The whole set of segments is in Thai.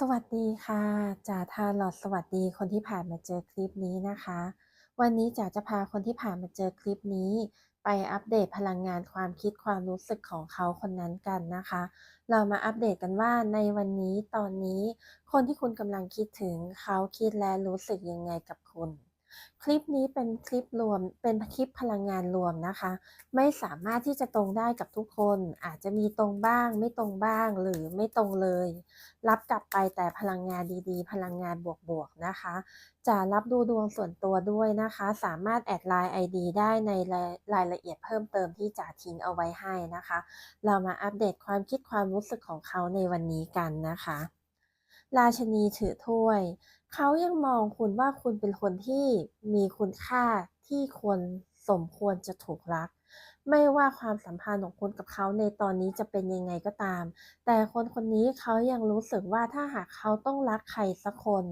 สวัสดีค่ะจ๋าทาลอดสวัสดีคนที่ผ่านมาเจอคลิปนี้นะคะ วันนี้จ๋าจะพาคนที่ผ่านมาเจอคลิปนี้ ไปอัปเดตพลังงานความคิดความรู้สึกของเขาคนนั้นกันนะคะ เรามาอัปเดตกันว่าในวันนี้ตอนนี้ คนที่คุณกำลังคิดถึงเขาคิดและรู้สึกยังไงกับคุณ คลิปนี้เป็นคลิปรวม เป็นคลิปพลังงานรวมนะคะ ไม่สามารถที่จะตรงได้กับทุกคน อาจจะมีตรงบ้าง ไม่ตรงบ้าง หรือไม่ตรงเลย รับกลับไปแต่พลังงานดีๆ พลังงานบวกๆนะคะ จะรับดูดวงส่วนตัวด้วยนะคะ สามารถแอดไลน์ ID ได้ในรายละเอียดเพิ่มเติมที่จะทิ้งเอาไว้ให้นะคะ เรามาอัปเดตความคิดความรู้สึกของเขาในวันนี้กันนะคะ ราชินีถือถ้วย เขายังมองคุณว่าคุณเป็นคนที่มีคุณค่าที่ควรสมควรจะถูกรัก ไม่ว่าความสัมพันธ์ของคุณกับเขาในตอนนี้จะเป็นยังไงก็ตาม แต่คนคนนี้เขายังรู้สึกว่าถ้าหากเขาต้องรักใครสักคน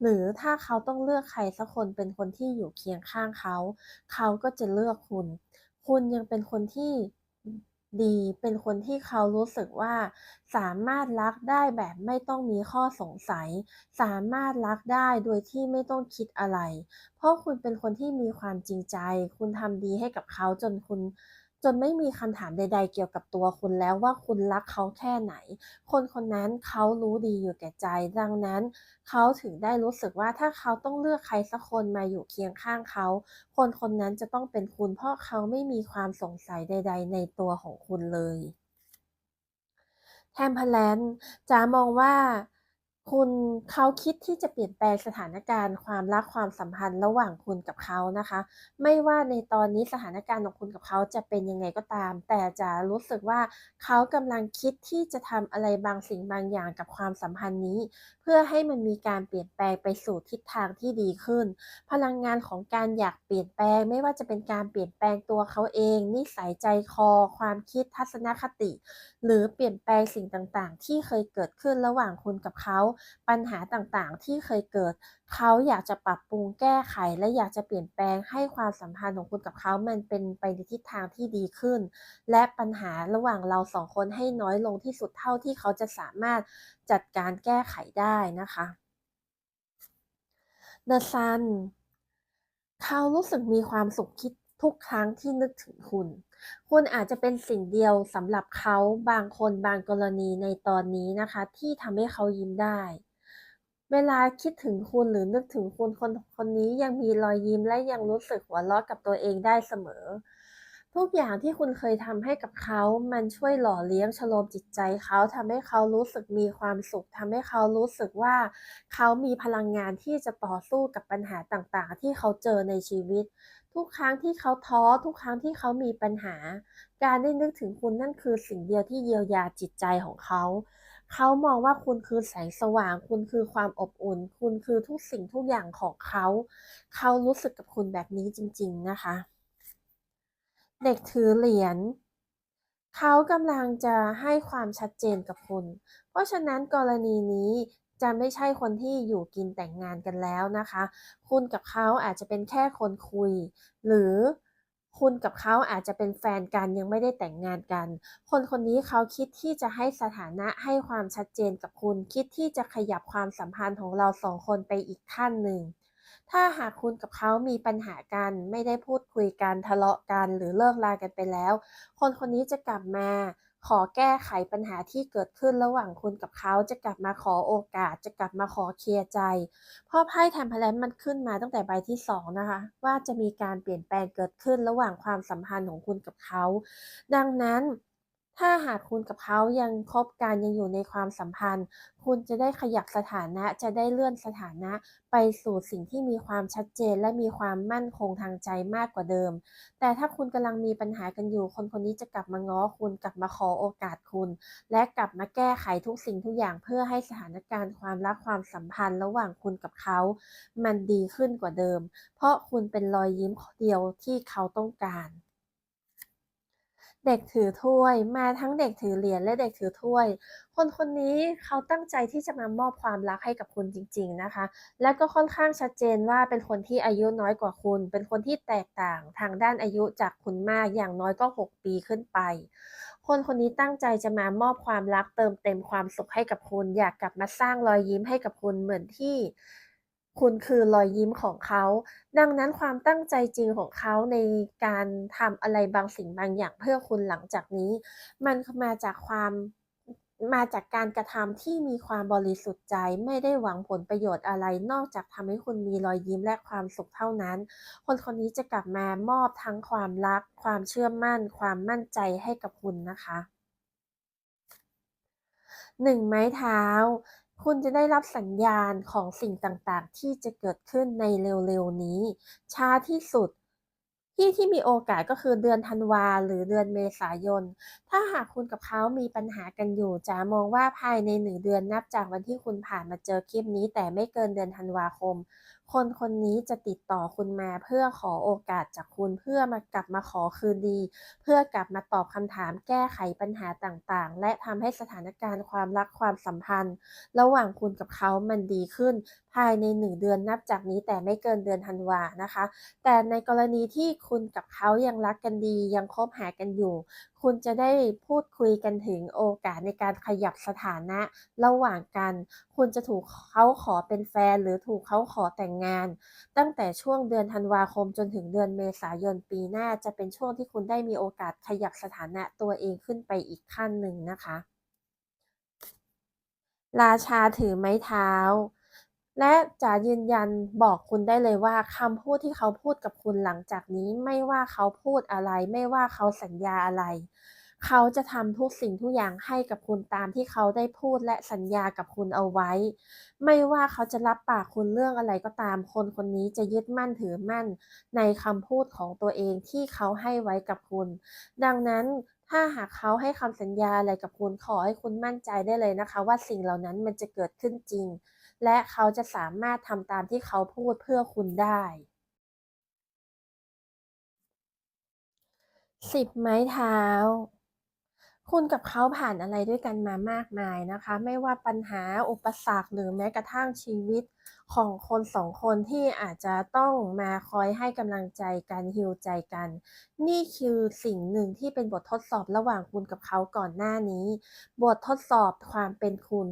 หรือถ้าเขาต้องเลือกใครสักคนเป็นคนที่อยู่เคียงข้างเขา เขาก็จะเลือกคุณ คุณยังเป็นคนที่ ดี เป็นคนที่เขารู้สึกว่า สามารถรักได้แบบไม่ต้องมีข้อสงสัย สามารถรักได้โดยที่ไม่ต้องคิดอะไร เพราะคุณเป็นคนที่มีความจริงใจ คุณทำดีให้กับเขาจนคุณ จนไม่มีคำถามใด ๆ เกี่ยวกับตัวคุณแล้วว่าคุณรักเขาแค่ไหน คนคนนั้นเขารู้ดีอยู่แก่ใจ ดังนั้น เขาถึงได้รู้สึกว่าถ้าเขาต้องเลือกใครสักคนมาอยู่เคียงข้างเขา คนคนนั้นจะต้องเป็นคุณ เพราะเขาไม่มีความสงสัยใด ๆ ในตัวของคุณเลย Temperance จ๋ามองว่า คุณเขาคิดที่จะเปลี่ยนแปลงสถานการณ์ความรักความสัมพันธ์ระหว่างคุณกับเขานะคะ ไม่ว่าในตอนนี้สถานการณ์ของคุณกับเขาจะเป็นยังไงก็ตาม แต่จ๋ารู้สึกว่าเขากำลังคิดที่จะทำอะไรบางสิ่งบางอย่างกับความสัมพันธ์นี้ เพื่อให้มันมีการเปลี่ยนแปลงไปสู่ทิศทางที่ดีขึ้น พลังงานของการอยากเปลี่ยนแปลง ไม่ว่าจะเป็นการเปลี่ยนแปลงตัวเขาเอง นิสัยใจคอ ความคิดทัศนคติ หรือเปลี่ยนแปลงสิ่งต่างๆ ที่เคยเกิดขึ้นระหว่างคุณกับเขาปัญหาต่างๆ ที่เคยเกิด เขาอยากจะปรับปรุงแก้ไข และอยากจะเปลี่ยนแปลงให้ความสัมพันธ์ของคุณกับเขามันเป็นไปในทิศทางที่ดีขึ้น และปัญหาระหว่างเราสองคนให้น้อยลงที่สุดเท่าที่เขาจะสามารถจัดการแก้ไขได้นะคะ The Sun เขารู้สึกมีความสุขคิดทุกครั้งที่นึกถึงคุณ คุณอาจจะเป็นสิ่งเดียวสำหรับเขาบางคนบางกรณีในตอนนี้นะคะ ที่ทำให้เขายิ้มได้ เวลาคิดถึงคุณหรือนึกถึงคุณคนคนนี้ยังมีรอยยิ้มและยังรู้สึกหัวเราะกับตัวเองได้เสมอ ทุกอย่างที่คุณเคยทำให้กับเขา มันช่วยหล่อเลี้ยงชโลมจิตใจเขาทำให้เขารู้สึกมีความสุขทำให้เขารู้สึกว่า เขามีพลังงานที่จะต่อสู้กับปัญหาต่างๆ ที่เขาเจอในชีวิต ทุกครั้งที่เขาท้อทุกครั้งที่เขามีปัญหา การได้นึกถึงคุณนั่นคือสิ่งเดียวที่เยียวยาจิตใจของเขา เขามองว่าคุณคือแสงสว่าง คุณคือความอบอุ่น คุณคือทุกสิ่งทุกอย่างของเขา เขารู้สึกกับคุณแบบนี้จริง ๆนะคะ เด็กถือเหรียญเขากำลังจะให้ความชัดเจนกับคุณ เพราะฉะนั้นกรณีนี้ จะไม่ใช่คนที่อยู่กินแต่งงานกันแล้วนะคะ คุณกับเขาอาจจะเป็นแค่คนคุย หรือคุณกับเขาอาจจะเป็นแฟนกันยังไม่ได้แต่งงานกัน คนคนนี้เขาคิดที่จะให้สถานะให้ความชัดเจนกับคุณ คิดที่จะขยับความสัมพันธ์ของเราสองคนไปอีกขั้นหนึ่ง ถ้าหากคุณกับเขามีปัญหากัน ไม่ได้พูดคุยกันทะเลาะกัน หรือเลิกลากันไปแล้ว คนคนนี้จะกลับมา ขอแก้ไขปัญหาที่เกิดขึ้นระหว่างคุณกับเขาจะกลับมาขอโอกาส จะกลับมาขอเคลียร์ใจ เพราะไพ่แทนพลันมันขึ้นมาตั้งแต่ใบที่2นะคะ ว่าจะมีการเปลี่ยนแปลงเกิดขึ้นระหว่างความสัมพันธ์ของคุณกับเขา ดังนั้น ถ้าหากคุณกับเขายังคบกันยังอยู่ในความสัมพันธ์ คุณจะได้ขยับสถานะจะได้เลื่อนสถานะ ไปสู่สิ่งที่มีความชัดเจนและมีความมั่นคงทางใจมากกว่าเดิม แต่ถ้าคุณกำลังมีปัญหากันอยู่ คนคนนี้จะกลับมาง้อคุณกลับมาขอโอกาสคุณ และกลับมาแก้ไขทุกสิ่งทุกอย่างเพื่อให้สถานการณ์ความรักความสัมพันธ์ ระหว่างคุณกับเขา มันดีขึ้นกว่าเดิม เพราะคุณเป็นรอยยิ้มเดียวที่เขาต้องการ เด็กถือถ้วย มาทั้งเด็กถือเหรียญและเด็กถือถ้วย คนคนนี้เขาตั้งใจที่จะมามอบความรักให้กับคุณจริง ๆนะคะ และก็ค่อนข้างชัดเจนว่าเป็นคนที่อายุน้อยกว่าคุณ เป็นคนที่แตกต่างทางด้านอายุจากคุณมากอย่างน้อยก็ 6 ปีขึ้นไปคคนคนนี้ตั้งใจจะมามอบความรักเติมเต็มความสุขให้กับคุณ อยากกลับมาสร้างรอยยิ้มให้กับคุณเหมือนที่ คุณคือรอยยิ้มของเขา ดังนั้นความตั้งใจจริงของเขาในการทำอะไรบางสิ่งบางอย่างเพื่อคุณหลังจากนี้ มันมาจากความมาจากการกระทำที่มีความบริสุทธิ์ใจไม่ได้หวังผลประโยชน์อะไร นอกจากทำให้คุณมีรอยยิ้มและความสุขเท่านั้น คนคนนี้จะกลับมามอบทั้งความรัก ความเชื่อมั่น ความมั่นใจให้กับคุณนะคะหนึ่งไม้เท้า คุณจะได้รับสัญญาณของสิ่งต่างๆ ที่จะเกิดขึ้นในเร็วๆนี้ ช้าที่สุด ที่ที่มีโอกาสก็คือเดือนธันวาหรือเดือนเมษายน ถ้าหากคุณกับเขามีปัญหากันอยู่จะมองว่าภายในหนึ่งเดือนนับจากวันที่คุณผ่านมาเจอคลิปนี้ แต่ไม่เกินเดือนธันวาคม คนคนนี้จะติดต่อคุณมาเพื่อขอโอกาสจากคุณเพื่อมากลับมาขอคืนดี เพื่อกลับมาตอบคำถามแก้ไขปัญหาต่างๆ และทำให้สถานการณ์ความรักความสัมพันธ์ ระหว่างคุณกับเขามันดีขึ้นายในหนึ่งเดือนนับจากนี้แต่ไม่เกินเดือนธันวานะคะ แต่ในกรณีที่คุณกับเขายังรักกันดียังคบหากันอยู่ คุณจะได้พูดคุยกันถึงโอกาสในการขยับสถานะระหว่างกัน คุณจะถูกเขาขอเป็นแฟน หรือถูกเขาขอแต่งงาน ตั้งแต่ช่วงเดือนธันวาคมจนถึงเดือนเมษายนปีหน้าจะเป็นช่วงที่คุณได้มีโอกาสขยับสถานะตัวเองขึ้นไปอีกขั้นหนึ่งนะคะ ราชาถือไม้เท้า และจะยืนยันบอกคุณได้เลยว่าคำพูดที่เขาพูดกับคุณหลังจากนี้ไม่ว่าเขาพูดอะไร ไม่ว่าเขาสัญญาอะไร เขาจะทำทุกสิ่งทุกอย่างให้กับคุณตามที่เขาได้พูดและสัญญากับคุณเอาไว้ ไม่ว่าเขาจะรับปากคุณเรื่องอะไรก็ตาม คนคนนี้จะยึดมั่นถือมั่น ในคำพูดของตัวเองที่เขาให้ไว้กับคุณ ดังนั้นถ้าหากเขาให้คำสัญญาอะไรกับคุณขอให้คุณมั่นใจได้เลยนะคะ ว่าสิ่งเหล่านั้นมันจะเกิดขึ้นจริง และเขาจะสามารถทำตามที่เขาพูดเพื่อคุณได้สิบไม้เท้า คุณกับเขาผ่านอะไรด้วยกันมามากมายนะคะ ไม่ว่าปัญหาอุปสรรคหรือแม้กระทั่งชีวิต ของคนสองคนที่อาจจะต้องมาคอยให้กำลังใจกันฮิวใจกัน นี่คือสิ่งหนึ่งที่เป็นบททดสอบระหว่างคุณกับเขาก่อนหน้านี้ บททดสอบความเป็นคุณ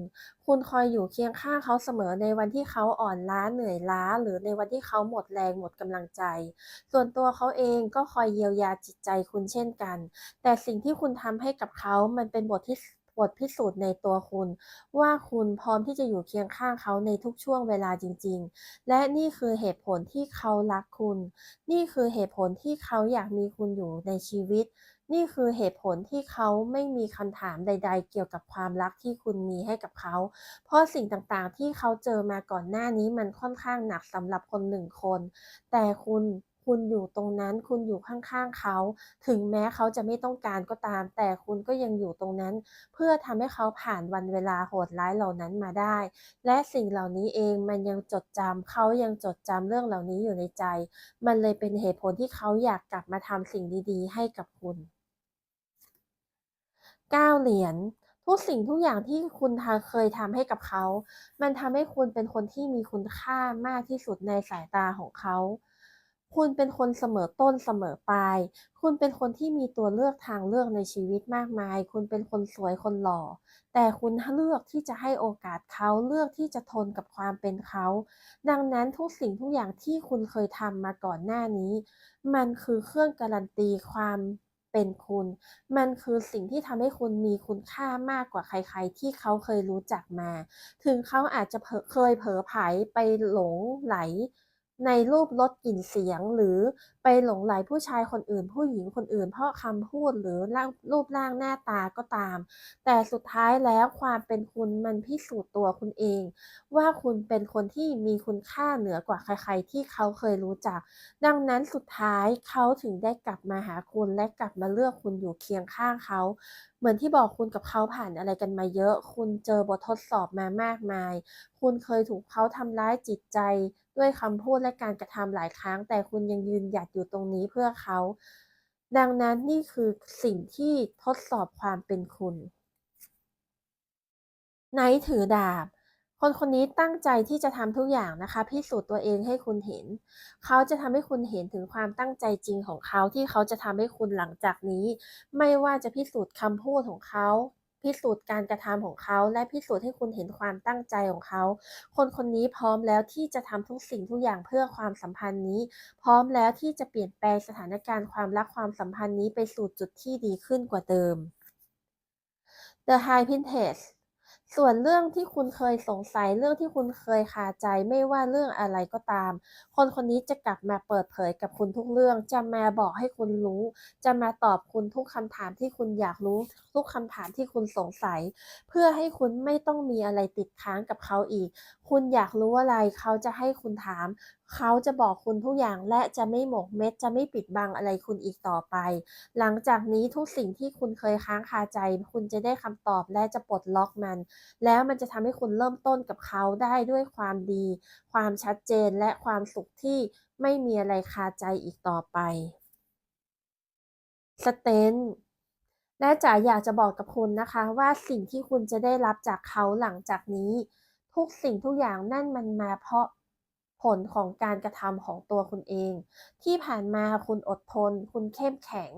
คุณคอยอยู่เคียงข้างเขาเสมอในวันที่เขาอ่อนล้าเหนื่อยล้า หรือในวันที่เขาหมดแรงหมดกำลังใจ ส่วนตัวเขาเองก็คอยเยียวยาจิตใจคุณเช่นกัน แต่สิ่งที่คุณทำให้กับเขามันเป็นบทที่ บทพิสูจน์ในตัวคุณ ว่าคุณพร้อมที่จะอยู่เคียงข้างเขาในทุกช่วงเวลาจริง ๆ และนี่คือเหตุผลที่เขารักคุณ นี่คือเหตุผลที่เขาอยากมีคุณอยู่ในชีวิต นี่คือเหตุผลที่เขาไม่มีคำถามใด ๆ เกี่ยวกับความรักที่คุณมีให้กับเขา เพราะสิ่งต่างๆที่เขาเจอมาก่อนหน้านี้มันค่อนข้างหนักสำหรับคนหนึ่งคน แต่คุณ คุณอยู่ตรงนั้น คุณอยู่ข้างๆเขา ถึงแม้เขาจะไม่ต้องการก็ตาม แต่คุณก็ยังอยู่ตรงนั้น เพื่อทำให้เขาผ่านวันเวลาโหดร้ายเหล่านั้นมาได้ และสิ่งเหล่านี้เองมันยังจดจำเขายังจดจำเรื่องเหล่านี้อยู่ในใจ มันเลยเป็นเหตุผลที่เขาอยากกลับมาทำสิ่งดีๆ ให้กับคุณ9เหรียญทุกสิ่งทุกอย่างที่คุณเคยทำให้กับเขา มันทำให้คุณเป็นคนที่มีคุณค่ามากที่สุดในสายตาของเขา คุณเป็นคนเสมอต้นเสมอปลาย คุณเป็นคนที่มีตัวเลือกทางเลือกในชีวิตมากมาย คุณเป็นคนสวยคนหล่อ แต่คุณเลือกที่จะให้โอกาสเขาเลือกที่จะทนกับความเป็นเขา ดังนั้นทุกสิ่งทุกอย่างที่คุณเคยทำมาก่อนหน้านี้ มันคือเครื่องการันตีความเป็นคุณ มันคือสิ่งที่ทำให้คุณมีคุณค่ามากกว่าใคร ๆ ที่เขาเคยรู้จักมา ถึงเขาอาจจะเคยเผลอไผลไปหลงไหล ในรูปลดกลิ่นเสียงหรือไปหลงไหลผู้ชายคนอื่น ผู้หญิงคนอื่น เพราะคำพูดหรือรูปร่างหน้าตาก็ตาม แต่สุดท้ายแล้วความเป็นคุณมันพิสูจน์ตัวคุณเอง ว่าคุณเป็นคนที่มีคุณค่าเหนือกว่าใคร ๆ ที่เขาเคยรู้จัก ดังนั้นสุดท้ายเขาถึงได้กลับมาหาคุณและกลับมาเลือกคุณอยู่เคียงข้างเขา เหมือนที่บอกคุณกับเขาผ่านอะไรกันมาเยอะ คุณเจอบททดสอบมามากมาย คุณเคยถูกเขาทำร้ายจิตใจ ด้วยคำพูดและการกระทำหลายครั้ง แต่คุณยังยืนหยัดอยู่ตรงนี้เพื่อเขา ดังนั้นนี่คือสิ่งที่ทดสอบความเป็นคุณไนท์ถือดาบ คนคนนี้ตั้งใจที่จะทำทุกอย่างนะคะ พิสูจน์ตัวเองให้คุณเห็น เขาจะทำให้คุณเห็นถึงความตั้งใจจริงของเขาที่เขาจะทำให้คุณหลังจากนี้ ไม่ว่าจะพิสูจน์คำพูดของเขา พิสูจน์การกระทำของเขา และพิสูจน์ให้คุณเห็นความตั้งใจของเขา คนคนนี้พร้อมแล้วที่จะทำทุกสิ่งทุกอย่างเพื่อความสัมพันธ์นี้ พร้อมแล้วที่จะเปลี่ยนแปลงสถานการณ์ความรักความสัมพันธ์นี้ไปสู่จุดที่ดีขึ้นกว่าเดิม The High Princess ส่วนเรื่องที่คุณเคยสงสัยเรื่องที่คุณเคยคาใจไม่ว่าเรื่องอะไรก็ตาม คนคนนี้จะกลับมาเปิดเผยกับคุณทุกเรื่อง จะมาบอกให้คุณรู้ จะมาตอบคุณทุกคำถามที่คุณอยากรู้ ทุกคำถามที่คุณสงสัย เพื่อให้คุณไม่ต้องมีอะไรติดค้างกับเขาอีก คุณอยากรู้อะไรเขาจะให้คุณถาม เขาจะบอกคุณทุกอย่างและจะไม่หมกเม็ดจะไม่ปิดบังอะไรคุณอีกต่อไป หลังจากนี้ทุกสิ่งที่คุณเคยค้างคาใจ คุณจะได้คำตอบและจะปลดล็อกมัน แล้วมันจะทำให้คุณเริ่มต้นกับเขาได้ด้วยความดี ความชัดเจนและความสุขที่ไม่มีอะไรคาใจอีกต่อไปสเตนและจ๋าอยากจะบอกกับคุณนะคะว่าสิ่งที่คุณจะได้รับจากเขาหลังจากนี้ ทุกสิ่งทุกอย่างนั่นมันมาเพราะ ลของการกระทำของตัวคุณเอง ที่ผ่านมาคุณอดทน คุณเข้มแข็ง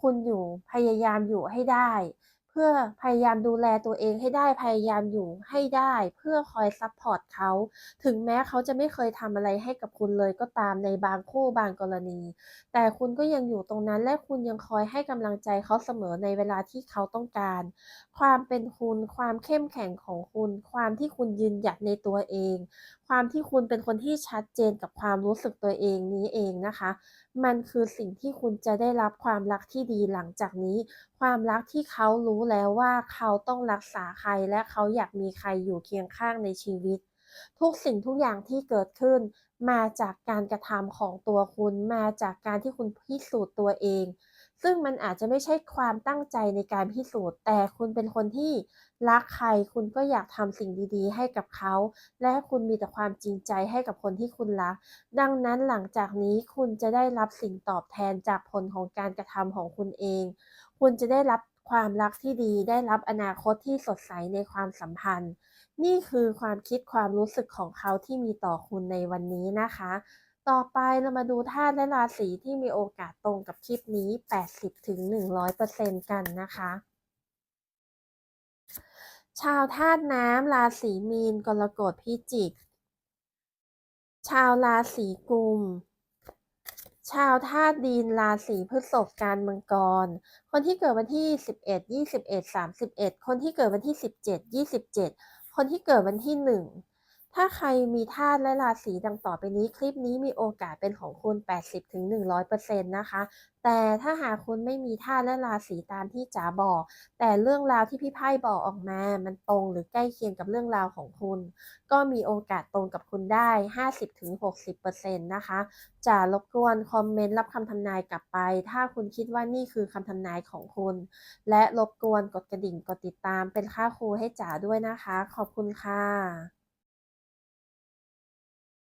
คุณอยู่พยายามอยู่ให้ได้ พื่อพยายามดูแลตัวเองให้ได้พยายามอยู่ให้ได้เพื่อคอยซัพพอร์ตเขาถึงแม้เขาจะไม่เคยทำอะไรให้กับคุณเลยก็ตามในบางคู่บางกรณี แต่คุณก็ยังอยู่ตรงนั้นและคุณยังคอยให้กำลังใจเขาเสมอในเวลาที่เขาต้องการ ความเป็นคุณ ความเข้มแข็งของคุณ ความที่คุณยืนหยัดในตัวเอง ความที่คุณเป็นคนที่ชัดเจนกับความรู้สึกตัวเองนี้เองนะคะมันคือสิ่งที่คุณจะได้รับความรักที่ดีหลังจากนี้ ความรักที่เขารู้แล้วว่าเขาต้องรักษาใครและเขาอยากมีใครอยู่เคียงข้างในชีวิต ทุกสิ่งทุกอย่างที่เกิดขึ้น มาจากการกระทำของตัวคุณ มาจากการที่คุณพิสูจน์ตัวเอง ซึ่งมันอาจจะไม่ใช่ความตั้งใจในการพิสูจน์ แต่คุณเป็นคนที่รักใคร คุณก็อยากทำสิ่งดีๆ ให้กับเขา และคุณมีแต่ความจริงใจให้กับคนที่คุณรัก ดังนั้นหลังจากนี้คุณจะได้รับสิ่งตอบแทนจากผลของการกระทำของคุณเอง คุณจะได้รับความรักที่ดี ได้รับอนาคตที่สดใสในความสัมพันธ์ นี่คือความคิดความรู้สึกของเขาที่มีต่อคุณในวันนี้นะคะ ต่อไปเรามาดูธาตุและราศีที่มีโอกาสตรงกับคลิปนี้ 80-100%กันนะคะ ชาวธาตุน้ำราศีมีน กรกฎพิจิก ชาวราศีกุม ชาวธาตุดินราศีพฤษภการมังกร คนที่เกิดวันที่ 11 21 31 คนที่เกิดวันที่ 17 27 คนที่เกิดวันที่ 1 ถ้าใครมีธาตุและราศีดังต่อไปนี้ คลิปนี้มีโอกาสเป็นของคุณ 80-100%นะคะ แต่ถ้าหากคุณไม่มีธาตุและราศีตามที่จ๋าบอก แต่เรื่องราวที่พี่ไพ่บอกออกมา มันตรงหรือใกล้เคียงกับเรื่องราวของคุณ ก็มีโอกาสตรงกับคุณได้ 50-60%นะคะจะรบกวนคอมเมนต์รับคำทำนายกลับไป ถ้าคุณคิดว่านี่คือคำทำนายของคุณ และรบกวนกดกระดิ่งกดติดตามเป็นค่าครูให้จ๋าด้วยนะคะ ขอบคุณค่ะ